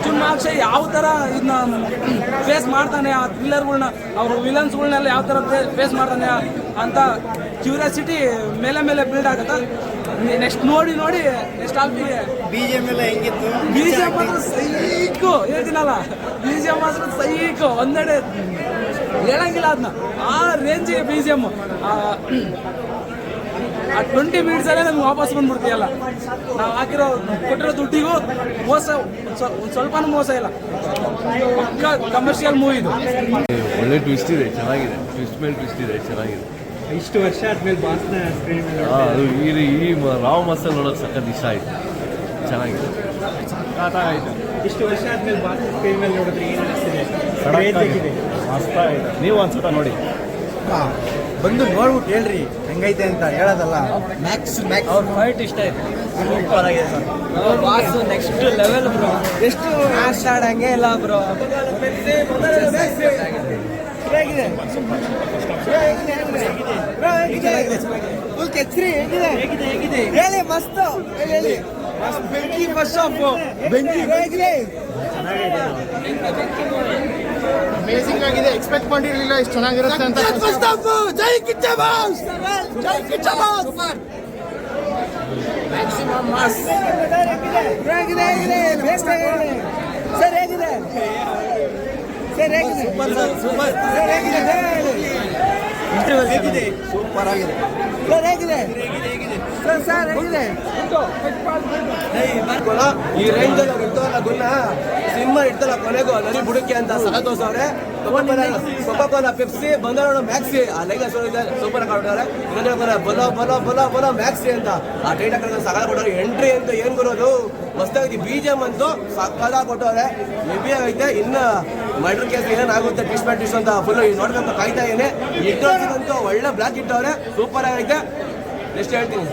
ಅರ್ಜುನ್ ಮಾಕ್ಷೆ ಯಾವ ಥರ ಇದನ್ನ ಫೇಸ್ ಮಾಡ್ತಾನೆ ಆ ಥ್ರಿಲ್ಲರ್ಗಳ್ನ ಅವರು ವಿಲನ್ಸ್ಗಳ್ನೆಲ್ಲ ಯಾವ ಥರ ಫೇಸ್ ಮಾಡ್ತಾನೆ ಅಂತ ಕ್ಯೂರಿಯಾಸಿಟಿ ಮೇಲೆ ಮೇಲೆ ಬಿಲ್ಡ್ ಆಗುತ್ತೆ? ನೆಕ್ಸ್ಟ್ ನೋಡಿ ನೋಡಿ ನೆಕ್ಸ್ಟ್ ಆಲ್ಪಿಗೆ ಬಿ ಜಿ ಎಂ ಎಲ್ಲ ಹೆಂಗಿತ್ತು? ಬೀಜ ಮಾತ್ರ ಸೈಕು ಹೇಳ್ತೀನಲ್ಲ. ಬೀಜ ಮಾತ್ರ ಸೈಕು ಒಂದೆಡೆ ಹೇಳಂಗಿಲ್ಲ ಅದನ್ನ ಆ ರೇಂಜಿಗೆ ಬಿ ಜಿ ಎಂ ಆ ಟ್ವೆಂಟಿ ಮಿನಿಟ್ಸಲ್ಲೇ ನಮ್ಗೆ ವಾಪಸ್ ಬಂದ್ಬಿಡ್ತೀಯಲ್ಲ? ನಾವು ಹಾಕಿರೋ ಕೊಟ್ಟಿರೋ ದುಡ್ಡಿಗೂ ಮೋಸ ಒಂದು ಒಂದ್ ಸ್ವಲ್ಪನೂ ಮೋಸ ಇಲ್ಲ. ಪಕ್ಕ ಕಮರ್ಷಿಯಲ್ ಮೂವಿ ಇದು. ಒಳ್ಳೆ ಟ್ವಿಸ್ಟ್ ಇದೆ ಚೆನ್ನಾಗಿದೆ. ಟ್ವಿಸ್ಟ್ ಮೇಲೆ ಟ್ವಿಸ್ಟ್ ಇದೆ ಚೆನ್ನಾಗಿದೆ. ಇಷ್ಟು ವರ್ಷ ಆದ್ಮೇಲೆ ಬಾಸ್ನ ಸ್ಕ್ರೀನ್ ಅದು ಈ ಈ ರಾವ್ ಮಸಾಲ ನೋಡೋಕೆ ಸಖತ್ ಇಷ್ಟ ಆಯಿತು. ಚೆನ್ನಾಗಿದೆ. ಆಯಿತು ಇಷ್ಟು ವರ್ಷ ಆದ್ಮೇಲೆ ಬಾಸ್ ಸ್ಕ್ರೀನ್ ಮೇಲೆ ನೋಡಿದ್ರೆ ಏನು ಅನಿಸ್ತಿದೆ? ನೀವು ಒಂದ್ಸತ ನೋಡಿ. ಬಂದು ನೋಡ್ಬಿಟ್ಟು ಹೇಳ್ರಿ ಹೆಂಗೈತೆ ಅಂತ ಹೇಳೋದಲ್ಲ. ಮ್ಯಾಕ್ಸ್ ಮ್ಯಾಕ್ಸ್ ಅವ್ರ ಫೈಟ್ ಇಷ್ಟ ಆಯ್ತು. ಸೂಪರ್ ಆಗಿದೆ sir boss next level bro ಎಷ್ಟು ಆಡಂಗೆ ಇಲ್ಲ ಬ್ರೋ ಫುಲ್ ಕೆಚ್ರಿ ಹೇಗಿದೆ? ಹೇಗಿದೆ ಹೇಗಿದೆ? ಹೇಳಿ ಮಸ್ತ್. ಹೇಳಿ ಮಸ್ತ್ ಬೆಂಕಿ ಫಸ್ಟ್ ಆಫ್ ಬೆಂಕಿ ಹೇಗಿದೆ? ಅಮೇಸಿಂಗ್ ಆಗಿದೆ. ಎಕ್ಸ್ಪೆಕ್ಟ್ ಮಾಡಿರಲಿಲ್ಲ ಇಷ್ಟು ಚೆನ್ನಾಗಿರುತ್ತೆ ಅಂತ Jai Kichcha boss. Jai Kichcha boss. Maximum mass ಹೇಗಿದೆ ಹೇಗಿದೆ ಬೇಸ್ಟ್ ಸರ್ ಹೇಗಿದೆ? ಸರ್ ಹೇಗಿದೆ? Super sir super. ಸರ್ ಹೇಗಿದೆ? ಹೇಗಿದೆ? ಸೂಪರ್ ಆಗಿದೆ. ಸರ್ ಹೇಗಿದೆ? ಸರ್ ಸರ್ ಹೇಗಿದೆ? ಈ ರೇಂಜ್ ಅಲ್ಲಿ ಅವ್ರು ಇರ್ತವಲ್ಲ ಗುಣ ಸಿಂಹ ಇರ್ತಲ್ಲ ಕೊನೆಗೂ ನದಿ ಬುಡಕ್ಕೆ ಅಂತ ಸಹ ತೋರ್ಸವ್ರೆ ಕೊಕೋಕೋಲ ಪೆಪ್ಸಿ ಬಂದೋಣ ಮ್ಯಾಕ್ಸಿ ಆ ಲೈಗ ಸೂಪರ್ ಹಾಕೊಂಡಿದ್ದಾರೆ ಇನ್ನೊಂದು ಹೇಳ್ತಾರೆ ಬಲೋ ಬಲೋ ಬಲೋ ಬಲೋ ಮ್ಯಾಕ್ಸಿ ಅಂತ. ಆ ಟೈಟ್ ಹಾಕಿದ್ರೆ ಸಕಾಲ ಕೊಟ್ಟವ್ರೆ ಎಂಟ್ರಿ ಅಂತ ಏನು ಬರೋದು ಮಸ್ತಾಗಿ ಬಿ ಜಿ ಎಂ ಅಂತೂ ಸಕಾಲ ಕೊಟ್ಟವ್ರೆ. ಹೆವಿ ಆಗೈತೆ. ಇನ್ನು ಮರ್ಡರ್ ಕೇಸ್ ಏನಾಗುತ್ತೆ ಟ್ವಿಸ್ಟ್ ಬೈ ಟ್ವಿಸ್ಟ್ ಅಂತ ಫುಲ್ ನೋಡ್ಕೊಂತ ಕಾಯ್ತಾ ಇದೀನಿ ಇಟ್ಟಂತೂ ಒಳ್ಳೆ ಬ್ಲಾಕ್ ಇಟ್ಟವ್ರೆ ಸೂಪರ್ ಆಗೈತೆ. ಎಷ್ಟು ಹೇಳ್ತೀನಿ.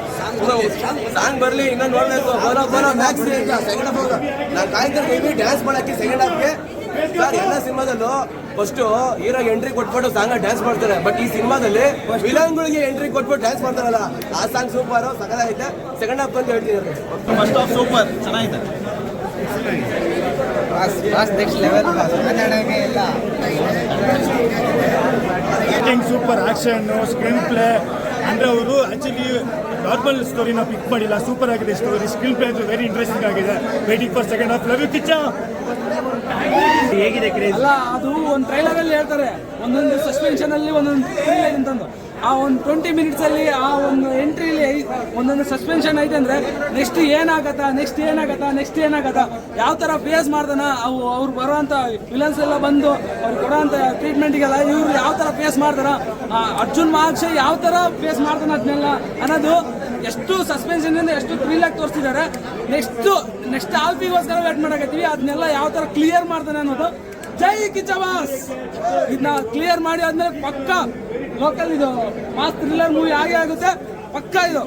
ಸಾಂಗ್ ಬರ್ಲಿ ಇನ್ನೊಂದು ನೋಡ್ಬೇಕು. ಬರೋ ಬರೋ ಮ್ಯಾಕ್ಸ್ ಸೆಕೆಂಡ್ ಹಾಫ್ ನಾನು ಕಾಯ್ತಾರೆ ಮೇಬಿ ಡ್ಯಾನ್ಸ್ ಮಾಡಕ್ಕೆ ಸೆಕೆಂಡ್ ಹಾಫ್ಗೆ ಸರ್ ಎಲ್ಲ ಸಿನಿಮಾದಲ್ಲೂ ಫಸ್ಟ್ ಹೀರೋ ಎಂಟ್ರಿ ಕೊಟ್ಬಿಟ್ಟು ಸಾಂಗ್ ಡ್ಯಾನ್ಸ್ ಮಾಡ್ತಾರೆ. ಬಟ್ ಈ ಸಿನಿಮಾದಲ್ಲಿ ವಿಲನ್ಗಳಿಗೆ ಎಂಟ್ರಿ ಕೊಟ್ಬಿಟ್ಟು ಡ್ಯಾನ್ಸ್ ಮಾಡ್ತಾರಲ್ಲ ಆ ಸಾಂಗ್ ಸೂಪರ್ ಸಕಲಾಗೈತೆ ಸೆಕೆಂಡ್ ಹಾಫ್ ಅಂತ ಹೇಳ್ತೀನಿ ಫಸ್ಟ್ ಆಫ್ ಸೂಪರ್ ಚೆನ್ನಾಗಿದೆ. ನೆಕ್ಸ್ಟ್ ಲೆವೆಲ್ ಇಲ್ಲ. ಸೂಪರ್ ಆಕ್ಷನ್ ಸ್ಕ್ರೀನ್ ಪ್ಲೇ ಅಂದರೆ ಅವರು ಆ್ಯಕ್ಚುಲಿ ನಾರ್ಮಲ್ ಸ್ಟೋರಿನ ಪಿಕ್ ಮಾಡಿಲ್ಲ ಸೂಪರ್ ಆಗಿದೆ ಸ್ಟೋರಿ ಸ್ಕಿಲ್ ಪ್ಲೇ ಅಂತೂ ವೆರಿ ಇಂಟ್ರೆಸ್ಟಿಂಗ್ ಆಗಿದೆ. Waiting for second half love you Kichcha ಹೇಗಿದೆ ಕ್ರೇಜ್? ಅಲ್ಲ ಅದು ಒಂದು ಟ್ರೈಲರ್ ಅಲ್ಲಿ ಹೇಳ್ತಾರೆ. ಒಂದೊಂದು ಸಸ್ಪೆನ್ಷನ್ ಅಲ್ಲಿ ಒಂದೊಂದು ಅಂತಂದು. ಆ ಒಂದು ಟ್ವೆಂಟಿ ಮಿನಿಟ್ಸ್ ಅಲ್ಲಿ ಆ ಒಂದು ಎಂಟ್ರಿಲಿ ಒಂದೊಂದು ಸಸ್ಪೆನ್ಷನ್ ಐತೆ ಅಂದ್ರೆ ನೆಕ್ಸ್ಟ್ ಏನಾಗತ್ತ ನೆಕ್ಸ್ಟ್ ಏನಾಗತ್ತ ನೆಕ್ಸ್ಟ್ ಏನಾಗತ್ತ? ಯಾವ ತರ ಫೇಸ್ ಮಾಡ್ತಾನ ಅವು ಅವ್ರು ಬರೋಂಥ ವಿಲನ್ಸ್ ಎಲ್ಲ ಬಂದು ಅವ್ರು ಕೊಡೋಂಥ ಟ್ರೀಟ್ಮೆಂಟಿಗೆಲ್ಲ ಇವ್ರು ಯಾವ ತರ ಫೇಸ್ ಮಾಡ್ತಾರ ಅರ್ಜುನ್ ಮಹಾಕ್ಷ ಯಾವ ತರ ಫೇಸ್ ಮಾಡ್ತಾನ ಅದನ್ನೆಲ್ಲ ಅನ್ನೋದು ಎಷ್ಟು ಸಸ್ಪೆನ್ಷನ್ ಇಂದ ಎಷ್ಟು ಥ್ರಿಲ್ ಆಗಿ ತೋರಿಸಿದ್ದಾರೆ ನೆಕ್ಸ್ಟ್ ನೆಕ್ಸ್ಟ್ ಆಲ್ಪಿಗೋಸ್ಕರ ವೇಟ್ ಮಾಡಕತ್ತೀವಿ. ಅದನ್ನೆಲ್ಲ ಯಾವ ತರ ಕ್ಲಿಯರ್ ಮಾಡ್ತಾನೆ ಅನ್ನೋದು. ಜೈ ಕಿಚವಾಸ್ ಇದನ್ನ ಕ್ಲಿಯರ್ ಮಾಡಿ ಆದ್ಮೇಲೆ ಪಕ್ಕ ಲೋಕಲ್ ಇದು ಮಾಸ್ ಥ್ರಿಲ್ಲರ್ ಮೂವಿ ಆಗೇ ಆಗುತ್ತೆ. ಪಕ್ಕ ಇದು